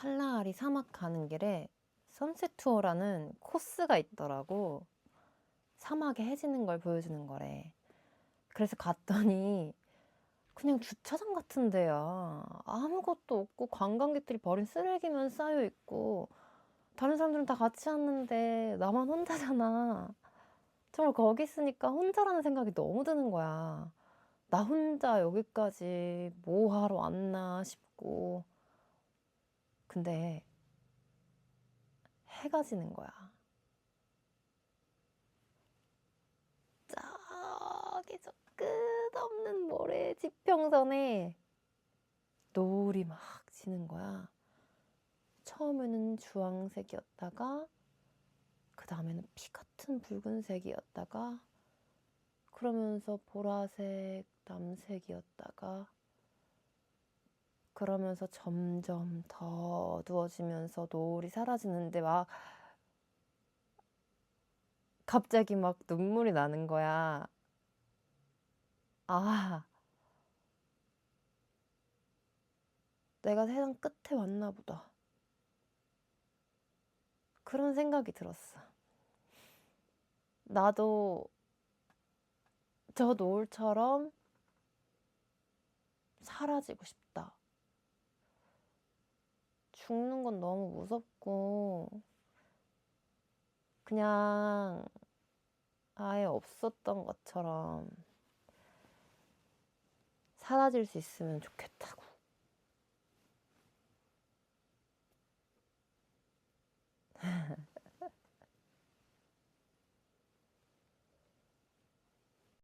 칼라하리 사막 가는 길에 선셋 투어라는 코스가 있더라고. 사막에 해지는 걸 보여주는 거래. 그래서 갔더니 그냥 주차장 같은 데야. 아무것도 없고 관광객들이 버린 쓰레기만 쌓여 있고 다른 사람들은 다 같이 왔는데 나만 혼자잖아. 정말 거기 있으니까 혼자라는 생각이 너무 드는 거야. 나 혼자 여기까지 뭐 하러 왔나 싶고. 근데 해가 지는 거야. 저기 저 끝없는 모래 지평선에 노을이 막 지는 거야. 처음에는 주황색이었다가 그 다음에는 피 같은 붉은색이었다가 그러면서 보라색, 남색이었다가 그러면서 점점 더 어두워지면서 노을이 사라지는데 막 갑자기 막 눈물이 나는 거야. 아, 내가 세상 끝에 왔나 보다. 그런 생각이 들었어. 나도 저 노을처럼 사라지고 싶다. 죽는 건 너무 무섭고, 그냥 아예 없었던 것처럼 사라질 수 있으면 좋겠다고.